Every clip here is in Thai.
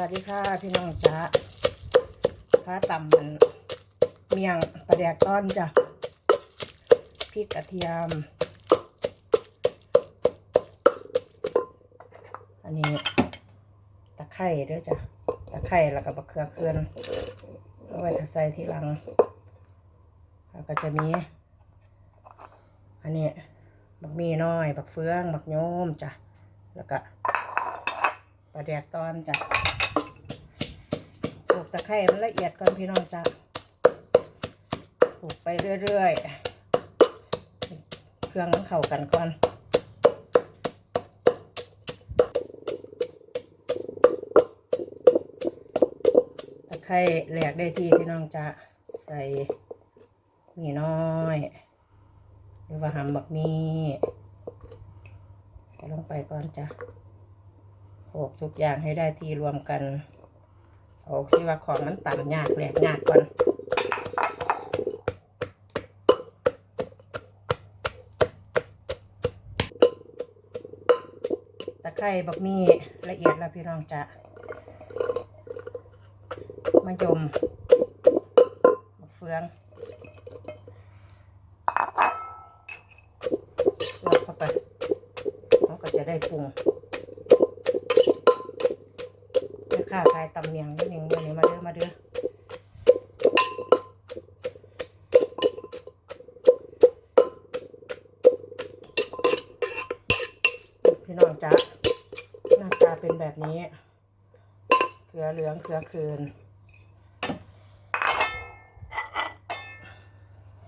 วัสดีค่ะพี่น้องจ้าผ้าต่ำมันเมียงปลาแดกต้อนจ้ะพริกกระเทียม อันนี้ตะไคร้ด้วยจ้ะตะไคร้แล้วก็บะเขือเคือนเอาไว้ถ้าใส่ที่หลังแล้วก็จะมี อันนี้บักมีน้อย บักเฟือง บักโยมจ้ะแล้วก็ปลาแดกตอนจ้ะ ลูกตะไคร้มันละเอียดก่อนพี่น้องจ้ะปลูกไปเรื่อยๆ เครื่องมันเข้ากันก่อนตะไคร้แหลกได้ที่พี่น้องจ้ะใส่หมีน้อย หรือว่าหำบักมีใส่ลงไปก่อนจ้ะโขกทุกอย่างให้ได้ที่รวมกัน เอาที่ว่าของมันต่ำยากแหลกยากก่อนตะไคร้บักมีละเอียดแล้วพี่น้องจะมะยมมะเฟืองสวดเข้าไปเขาก็จะได้ปรุง ค้าขายตำเมียงนิดนึงวันนี้มาเด้อมาเด้อพี่น้องจ๊ะหน้าตาเป็นแบบนี้เกลือเหลืองเกลือคืน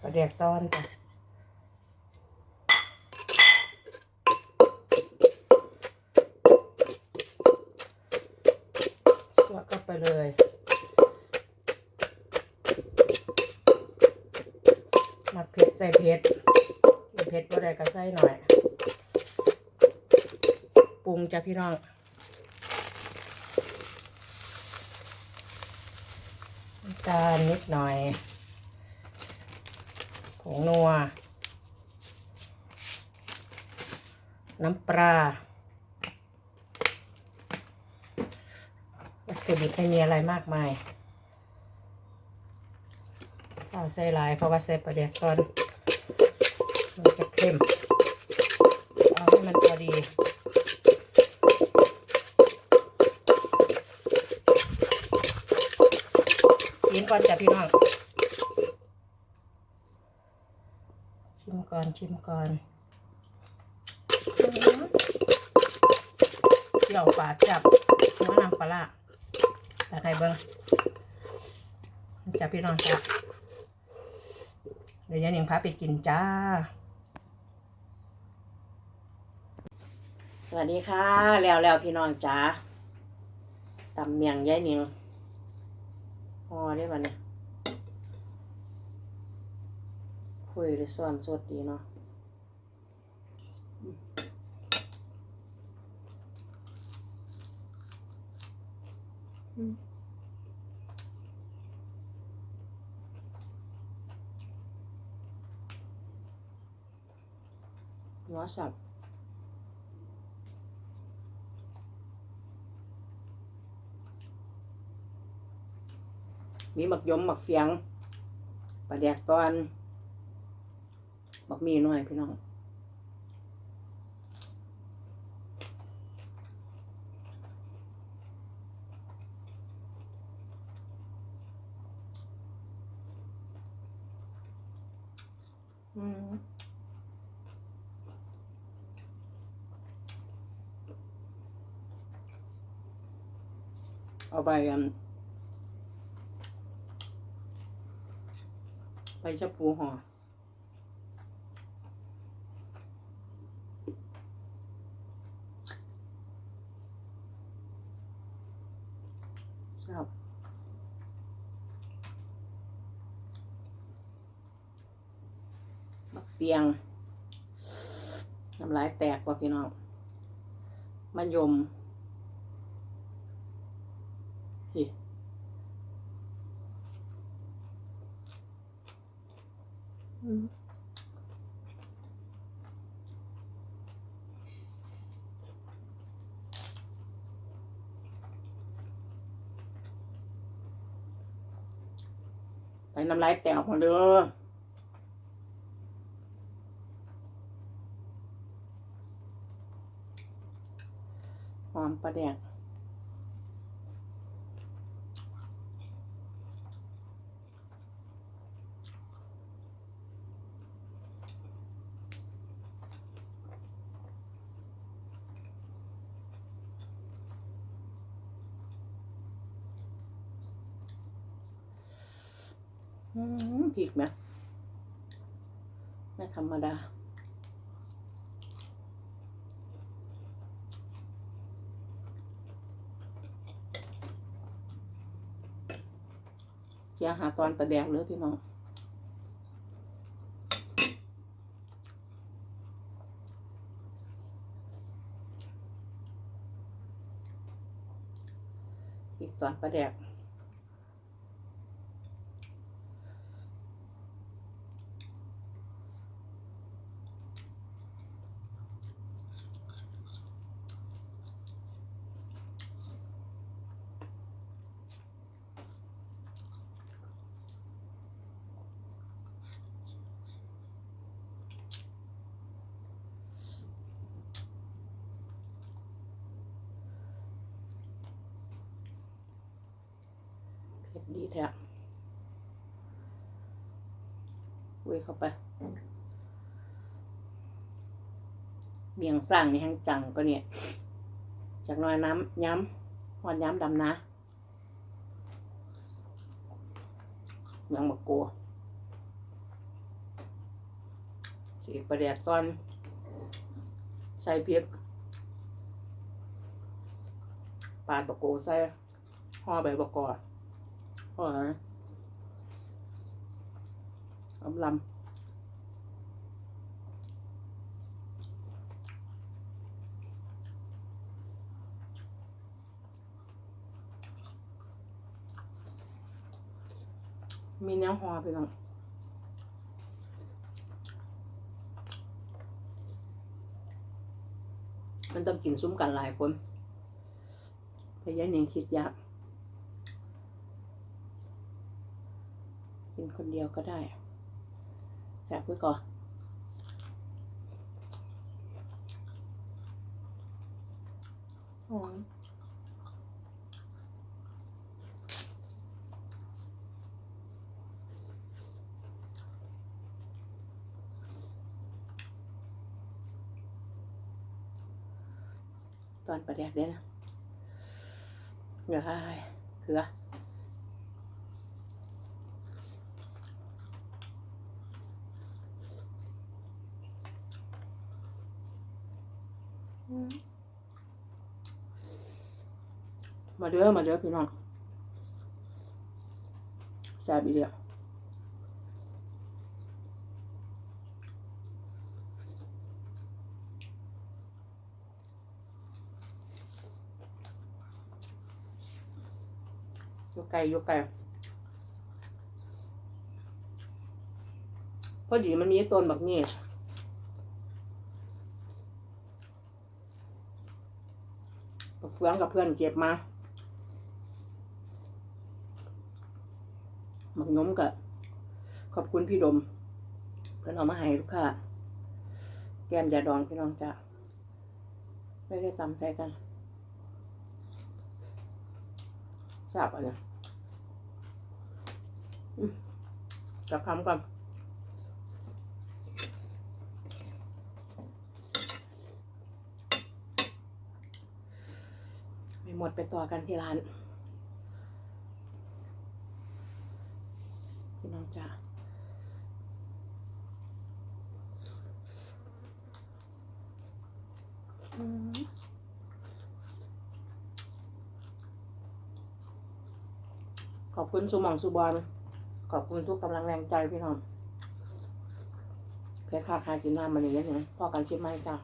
ปลาแดกต้อนจ้ะ ส่เผ็ดเผ็ดบ่ได้ก็ใส่หน่อย ปรุงจ้ะพี่น้องตาลนิดหน่อยผงนัว น้ำปลาวัตถุดิบไม่มีอะไรมากมายข้าวใส่ลายเพราะว่าใส่ปลาแดกตอนมัน เข้มเอาให้มันพอดีชิมก่อนจ้ะพี่น้องชิมก่อนชิมก่อนหือเกี่ยวปาจับหัวน้ำปลาตาไทยเบิ้งจ้ะพี่น้องจ้ะเดี๋ยวยันยังพาไปกินจ้า วัสดีค่ะ แล้วแล้วพี่น้องจ้าตำเมียงยายหนิงพอได้ป่ะเนี่ยคุยหรือส่วนสดดีเนาะอืมหัวสับ มีหมักยมหมักเฟียงปลาแดกตอนบักมีหน่อยพี่น้องอืมเอาไปอัน ใบชะพูห่อชอบบักเฟียงน้ำลายแตกว่ะพี่น้องมะยมฮิ ไปน้ำลายแตกมาเด้อความประเด็น พริกไหมไม่ธรรมดา อย่าหาตอนประแดกเลยพี่น้องอีกตอนประแดก ดีแท้เว้ยเข้าไปเมียงสร้างนี่แห้งจังก็เนี่ย จากน้อยน้ำย้ำหอนย้ำดำนะยังมะกลัวสีประเดียดตอน ใส่เพียกปาดบะโกใส่ห่อใบบะกอ ดห่อนะอำลำมีแนวห่อไปน้องมันต้องกินซุ้มกันหลายคนพยายามยังคิดยาก นคนเดียวก็ได้แสบไว้ก่อนหอมตอนประแดกเด้นะเดี๋ยวให้เกลือ มาเด้อมาเด้อพี่น้องแซ่บอีเดียวยกไก่ยกไก่พอดีมันมีต้นบักเนี่ยเฟืองกับเพื่อนเก็บมา หมักน้มกับขอบคุณพี่ดม เพื่อนเอามาให้ลูกค้าแก้มยาดองพี่น้องจ้ะไม่ได้ตำใส่กันทราบอะไรจับคำก่อนไม่หมดไปต่อกันที่ร้าน พี่น้อง จ้าขอบคุณสุมองสุบอลขอบคุณทุกกำลังแรงใจพี่น้องเพชรค่าคาจินน้ำมันอย่างเงี้ยนะพ่อกันชิมไหมจ้า